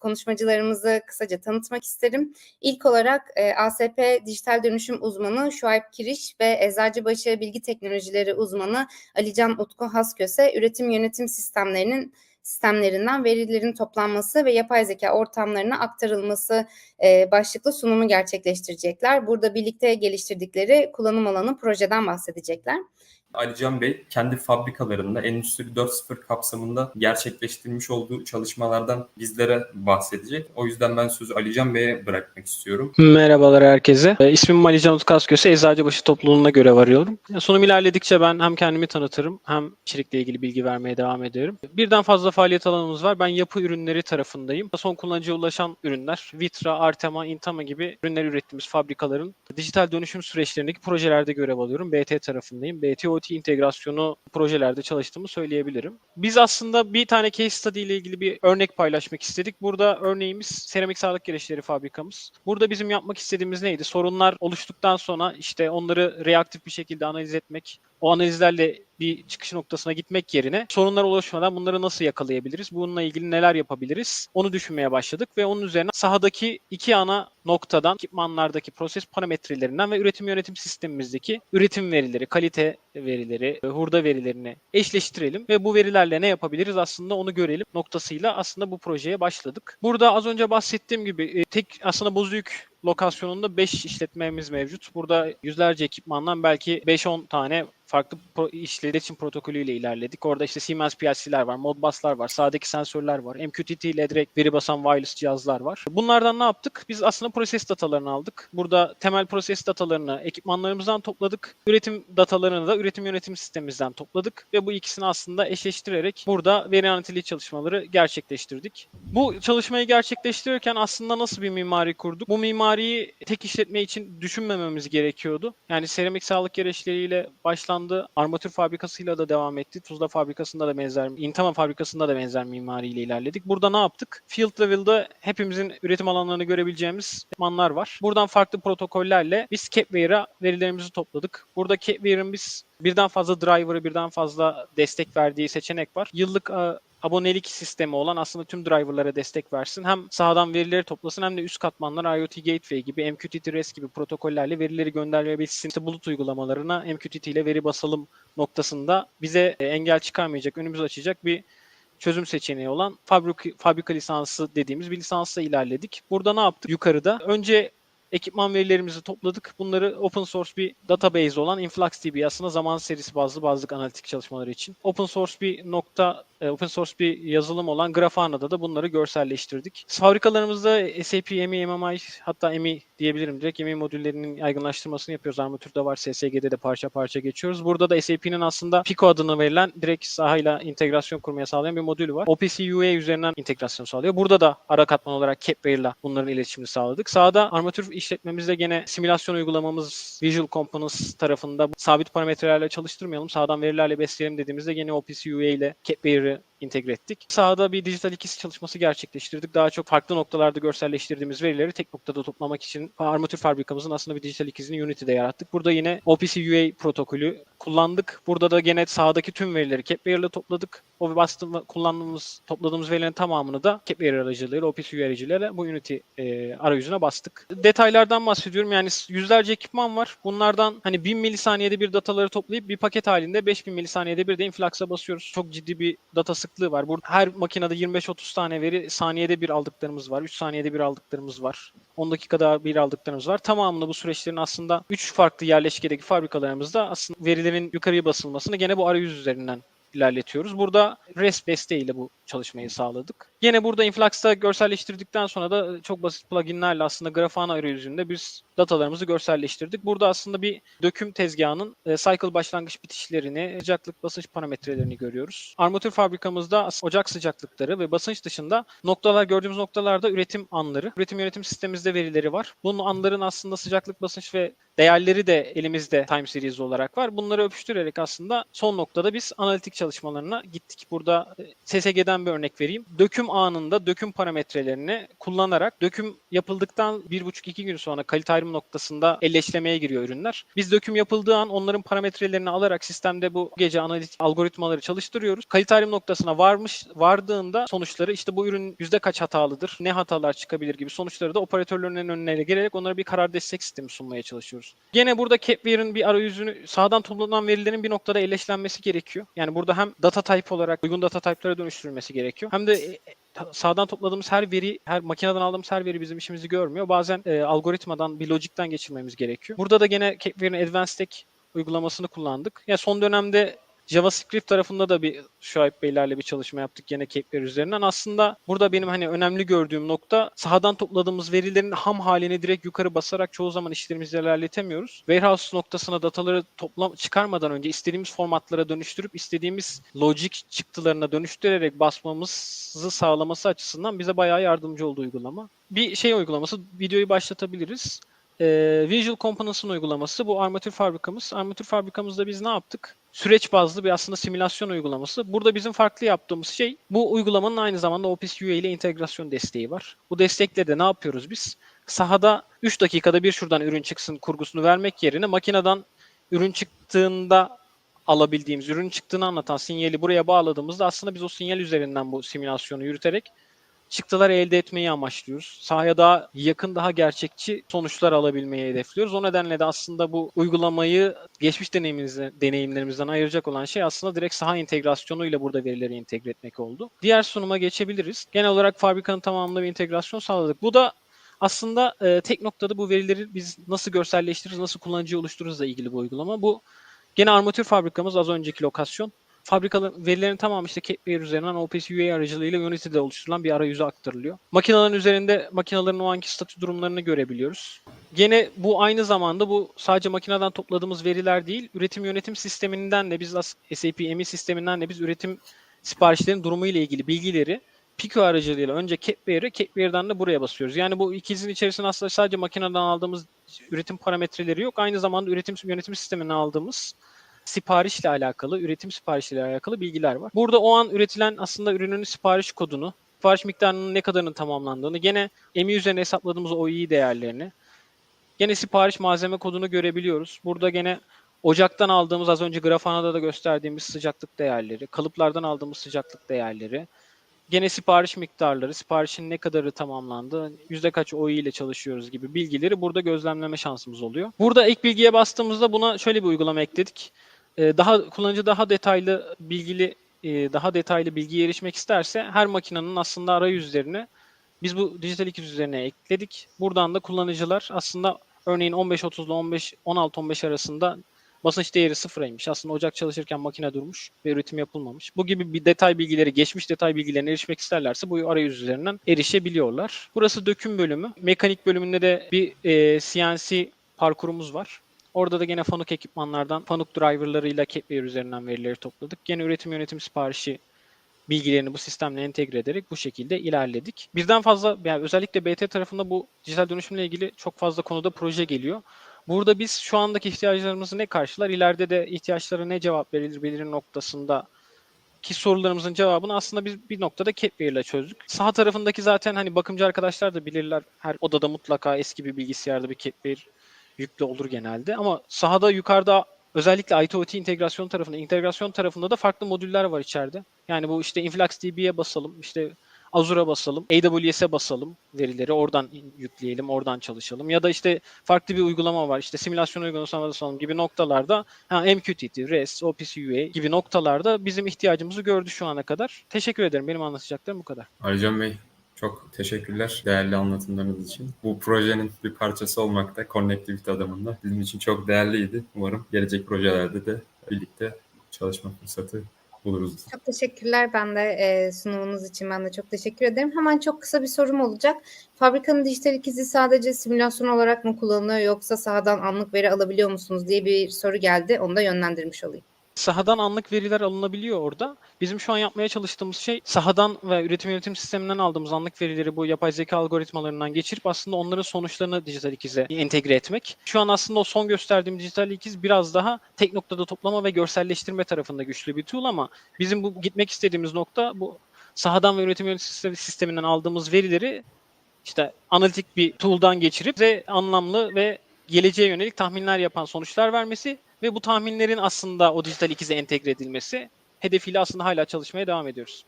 konuşmacılarımızı kısaca tanıtmak isterim. İlk olarak e, ASP Dijital Dönüşüm Uzmanı Şuayb Kiriş ve Eczacıbaşı Bilgi Teknolojileri Uzmanı Alican Utku Hasköse üretim yönetim sistemlerinin sistemlerinden verilerin toplanması ve yapay zeka ortamlarına aktarılması e, başlıklı sunumu gerçekleştirecekler. Burada birlikte geliştirdikleri kullanım alanı projeden bahsedecekler. Alican Bey kendi fabrikalarında Endüstri 4.0 kapsamında gerçekleştirmiş olduğu çalışmalardan bizlere bahsedecek. O yüzden ben sözü Alican Bey'e bırakmak istiyorum. Merhabalar herkese. E, İsmim Ali Can Eczacıbaşı topluluğuna görev arıyorum. Sunum ilerledikçe ben hem kendimi tanıtırım hem içerikle ilgili bilgi vermeye devam ediyorum. Birden fazla faaliyet alanımız var. Ben yapı ürünleri tarafındayım. Son kullanıcıya ulaşan ürünler, Vitra, Artema, Intama gibi ürünler ürettiğimiz fabrikaların dijital dönüşüm süreçlerindeki projelerde görev alıyorum. BT tarafındayım. BT IoT integrasyonu projelerde çalıştığımı söyleyebilirim. Biz aslında bir tane case study ile ilgili bir örnek paylaşmak istedik. Burada örneğimiz seramik sağlık gereçleri fabrikamız. Burada bizim yapmak istediğimiz neydi? Sorunlar oluştuktan sonra işte onları reaktif bir şekilde analiz etmek, o analizlerle bir çıkış noktasına gitmek yerine sorunlar oluşmadan bunları nasıl yakalayabiliriz? Bununla ilgili neler yapabiliriz? Onu düşünmeye başladık ve onun üzerine sahadaki iki ana noktadan ekipmanlardaki proses parametrelerinden ve üretim yönetim sistemimizdeki üretim verileri, kalite verileri, hurda verilerini eşleştirelim ve bu verilerle ne yapabiliriz aslında onu görelim noktasıyla aslında bu projeye başladık. Burada az önce bahsettiğim gibi tek aslında Bozüyük lokasyonunda 5 işletmemiz mevcut. Burada yüzlerce ekipmandan belki 5-10 tane farklı pro- iletişim protokolüyle ilerledik. Orada işte Siemens PLC'ler var, Modbus'lar var, sağdaki sensörler var, MQTT ile direkt veri basan wireless cihazlar var. Bunlardan ne yaptık? Biz aslında proses datalarını aldık. Burada temel proses datalarını ekipmanlarımızdan topladık. Üretim datalarını da üretim yönetim sistemimizden topladık ve bu ikisini aslında eşleştirerek burada veri analitik çalışmaları gerçekleştirdik. Bu çalışmayı gerçekleştirirken aslında nasıl bir mimari kurduk? Bu mimariyi tek işletme için düşünmememiz gerekiyordu. Yani seramik sağlık gereçleriyle başlandı. Armatür fabrikasıyla da devam etti. Tuzla fabrikasında da benzer, Intama fabrikasında da benzer mimariyle ilerledik. Burada ne yaptık? Field level'da hepimizin üretim alanlarını görebileceğimiz ekipmanlar var. Buradan farklı protokollerle biz Capware'a verilerimizi topladık. Burada Capware'ın biz birden fazla driver'ı, birden fazla destek verdiği seçenek var. Yıllık e, abonelik sistemi olan aslında tüm driver'lara destek versin. Hem sahadan verileri toplasın hem de üst katmanlar IoT Gateway gibi, MQTT REST gibi protokollerle verileri gönderebilsin. İşte bulut uygulamalarına MQTT ile veri basalım noktasında bize e, engel çıkarmayacak, önümüzü açacak bir çözüm seçeneği olan fabrika, fabrika lisansı dediğimiz bir lisansla ilerledik. Burada ne yaptık? Yukarıda önce ekipman verilerimizi topladık. Bunları open source bir database olan InfluxDB aslında zaman serisi bazlı bazlık analitik çalışmaları için. Open source bir nokta e, open source bir yazılım olan Grafana'da da bunları görselleştirdik. Fabrikalarımızda SAP, EMI, MMI hatta EMI diyebilirim direkt. EMI modüllerinin yaygınlaştırmasını yapıyoruz. Armatürde var, SSG'de de parça parça geçiyoruz. Burada da SAP'nin aslında Pico adını verilen direkt sahayla integrasyon kurmaya sağlayan bir modülü var. OPC UA üzerinden integrasyon sağlıyor. Burada da ara katman olarak Capware'la bunların iletişimini sağladık. Sağda armatür işletmemizde gene simülasyon uygulamamız Visual Components tarafında sabit parametrelerle çalıştırmayalım. Sağdan verilerle besleyelim dediğimizde gene OPC UA ile Capware'ı entegre ettik. Sahada bir dijital ikisi çalışması gerçekleştirdik. Daha çok farklı noktalarda görselleştirdiğimiz verileri tek noktada toplamak için armatür fabrikamızın aslında bir dijital ikizini Unity'de yarattık. Burada yine OPC UA protokolü kullandık. Burada da gene sahadaki tüm verileri Capware ile topladık. O bastığımız, kullandığımız, topladığımız verilerin tamamını da Capware aracılığıyla, OPC UA aracılığıyla bu Unity e, arayüzüne bastık. Detaylardan bahsediyorum. Yani yüzlerce ekipman var. Bunlardan hani 1000 milisaniyede bir dataları toplayıp bir paket halinde 5000 milisaniyede bir de influx'a basıyoruz. Çok ciddi bir data sıklığı var. Burada her makinede 25-30 tane veri saniyede bir aldıklarımız var. 3 saniyede bir aldıklarımız var. 10 dakikada bir aldıklarımız var. Tamamında bu süreçlerin aslında 3 farklı yerleşkedeki fabrikalarımızda aslında verilerin yukarıya basılmasını gene bu arayüz üzerinden ilerletiyoruz. Burada REST desteğiyle bu çalışmayı sağladık. Yine burada Influx'ta görselleştirdikten sonra da çok basit pluginlerle aslında Grafana arayüzünde biz datalarımızı görselleştirdik. Burada aslında bir döküm tezgahının e, cycle başlangıç bitişlerini, sıcaklık basınç parametrelerini görüyoruz. Armatür fabrikamızda ocak sıcaklıkları ve basınç dışında noktalar gördüğümüz noktalarda üretim anları. Üretim yönetim sistemimizde verileri var. Bunun anların aslında sıcaklık, basınç ve değerleri de elimizde time series olarak var. Bunları öpüştürerek aslında son noktada biz analitik çalışmalarına gittik. Burada SSG'den üzerinden bir örnek vereyim. Döküm anında döküm parametrelerini kullanarak döküm yapıldıktan 1,5-2 gün sonra kalite ayrım noktasında elleşlemeye giriyor ürünler. Biz döküm yapıldığı an onların parametrelerini alarak sistemde bu gece analitik algoritmaları çalıştırıyoruz. Kalite ayrım noktasına varmış vardığında sonuçları işte bu ürün yüzde kaç hatalıdır, ne hatalar çıkabilir gibi sonuçları da operatörlerin önüne gelerek onlara bir karar destek sistemi sunmaya çalışıyoruz. Gene burada Capware'ın bir arayüzünü sağdan toplanan verilerin bir noktada elleşlenmesi gerekiyor. Yani burada hem data type olarak uygun data type'lara dönüştürülmesi gerekiyor. Hem de e, sağdan topladığımız her veri, her makineden aldığımız her veri bizim işimizi görmüyor. Bazen e, algoritmadan, bir logikten geçirmemiz gerekiyor. Burada da gene Capware'ın Advanced Tech uygulamasını kullandık. Ya son dönemde JavaScript tarafında da bir Şuayb Beylerle bir çalışma yaptık yine Capware üzerinden. Aslında burada benim hani önemli gördüğüm nokta sahadan topladığımız verilerin ham halini direkt yukarı basarak çoğu zaman işlerimizi ilerletemiyoruz. Warehouse noktasına dataları toplam çıkarmadan önce istediğimiz formatlara dönüştürüp istediğimiz logic çıktılarına dönüştürerek basmamızı sağlaması açısından bize bayağı yardımcı oldu uygulama. Bir şey uygulaması videoyu başlatabiliriz. Ee, Visual Components'ın uygulaması bu armatür fabrikamız. Armatür fabrikamızda biz ne yaptık? Süreç bazlı bir aslında simülasyon uygulaması. Burada bizim farklı yaptığımız şey bu uygulamanın aynı zamanda Opus UA ile integrasyon desteği var. Bu destekle de ne yapıyoruz biz? Sahada 3 dakikada bir şuradan ürün çıksın kurgusunu vermek yerine makineden ürün çıktığında alabildiğimiz, ürün çıktığını anlatan sinyali buraya bağladığımızda aslında biz o sinyal üzerinden bu simülasyonu yürüterek çıktılar elde etmeyi amaçlıyoruz. Sahaya daha yakın, daha gerçekçi sonuçlar alabilmeyi hedefliyoruz. O nedenle de aslında bu uygulamayı geçmiş deneyimlerimizden ayıracak olan şey aslında direkt saha entegrasyonuyla burada verileri entegre etmek oldu. Diğer sunuma geçebiliriz. Genel olarak fabrikanın tamamında bir entegrasyon sağladık. Bu da aslında e, tek noktada bu verileri biz nasıl görselleştiririz, nasıl kullanıcıyı oluştururuzla ilgili bu uygulama. Bu gene armatür fabrikamız az önceki lokasyon fabrikaların verilerin tamamı işte Capware üzerinden OPS UA aracılığıyla Unity'de oluşturulan bir arayüze aktarılıyor. Makinelerin üzerinde makinelerin o anki statü durumlarını görebiliyoruz. Gene bu aynı zamanda bu sadece makineden topladığımız veriler değil, üretim yönetim sisteminden de biz SAP EMI sisteminden de biz üretim siparişlerin durumu ile ilgili bilgileri Pico aracılığıyla önce Capware'e, Capware'dan da buraya basıyoruz. Yani bu ikisinin içerisinde aslında sadece makineden aldığımız üretim parametreleri yok. Aynı zamanda üretim yönetim sisteminden aldığımız siparişle alakalı, üretim siparişiyle alakalı bilgiler var. Burada o an üretilen aslında ürünün sipariş kodunu, sipariş miktarının ne kadarının tamamlandığını, gene EMI üzerine hesapladığımız OEE değerlerini, gene sipariş malzeme kodunu görebiliyoruz. Burada gene ocaktan aldığımız az önce grafanada da gösterdiğimiz sıcaklık değerleri, kalıplardan aldığımız sıcaklık değerleri, gene sipariş miktarları, siparişin ne kadarı tamamlandı, yüzde kaç OI ile çalışıyoruz gibi bilgileri burada gözlemleme şansımız oluyor. Burada ek bilgiye bastığımızda buna şöyle bir uygulama ekledik. Ee, Daha kullanıcı daha detaylı bilgili e, daha detaylı bilgiye erişmek isterse her makinenin aslında arayüzlerini biz bu dijital ikiz üzerine ekledik. Buradan da kullanıcılar aslında örneğin 15.30 ile 15 16-15 arasında basınç değeri sıfıraymış. Aslında ocak çalışırken makine durmuş ve üretim yapılmamış. Bu gibi bir detay bilgileri, geçmiş detay bilgilerine erişmek isterlerse bu arayüz üzerinden erişebiliyorlar. Burası döküm bölümü. Mekanik bölümünde de bir e, CNC parkurumuz var. Orada da gene Fanuc ekipmanlardan Fanuc driverlarıyla Capware üzerinden verileri topladık. Gene üretim yönetim siparişi bilgilerini bu sistemle entegre ederek bu şekilde ilerledik. Birden fazla yani özellikle BT tarafında bu dijital dönüşümle ilgili çok fazla konuda proje geliyor. Burada biz şu andaki ihtiyaçlarımızı ne karşılar, ileride de ihtiyaçlara ne cevap verilir belirli noktasında ki sorularımızın cevabını aslında biz bir noktada Capware ile çözdük. Sağ tarafındaki zaten hani bakımcı arkadaşlar da bilirler. Her odada mutlaka eski bir bilgisayarda bir Capware yüklü olur genelde. Ama sahada yukarıda özellikle IT-OT integrasyon tarafında, integrasyon tarafında da farklı modüller var içeride. Yani bu işte InfluxDB'ye basalım, işte Azure'a basalım, AWS'e basalım verileri oradan yükleyelim, oradan çalışalım. Ya da işte farklı bir uygulama var, işte simülasyon uygulamasına basalım gibi noktalarda ha, MQTT, REST, OPC UA gibi noktalarda bizim ihtiyacımızı gördü şu ana kadar. Teşekkür ederim. Benim anlatacaklarım bu kadar. Alican Bey çok teşekkürler değerli anlatımlarınız için. Bu projenin bir parçası olmak da Connectivity adamında bizim için çok değerliydi. Umarım gelecek projelerde de birlikte çalışma fırsatı buluruz. Çok teşekkürler ben de e, sunumunuz için ben de çok teşekkür ederim. Hemen çok kısa bir sorum olacak. Fabrikanın dijital ikizi sadece simülasyon olarak mı kullanılıyor yoksa sahadan anlık veri alabiliyor musunuz diye bir soru geldi. Onu da yönlendirmiş olayım. Sahadan anlık veriler alınabiliyor orada. Bizim şu an yapmaya çalıştığımız şey sahadan ve üretim yönetim sisteminden aldığımız anlık verileri bu yapay zeka algoritmalarından geçirip aslında onların sonuçlarını dijital ikize entegre etmek. Şu an aslında o son gösterdiğim dijital ikiz biraz daha tek noktada toplama ve görselleştirme tarafında güçlü bir tool ama bizim bu gitmek istediğimiz nokta bu sahadan ve üretim yönetim sistemi- sisteminden aldığımız verileri işte analitik bir tool'dan geçirip bize anlamlı ve geleceğe yönelik tahminler yapan sonuçlar vermesi ve bu tahminlerin aslında o dijital ikize entegre edilmesi hedefiyle aslında hala çalışmaya devam ediyoruz.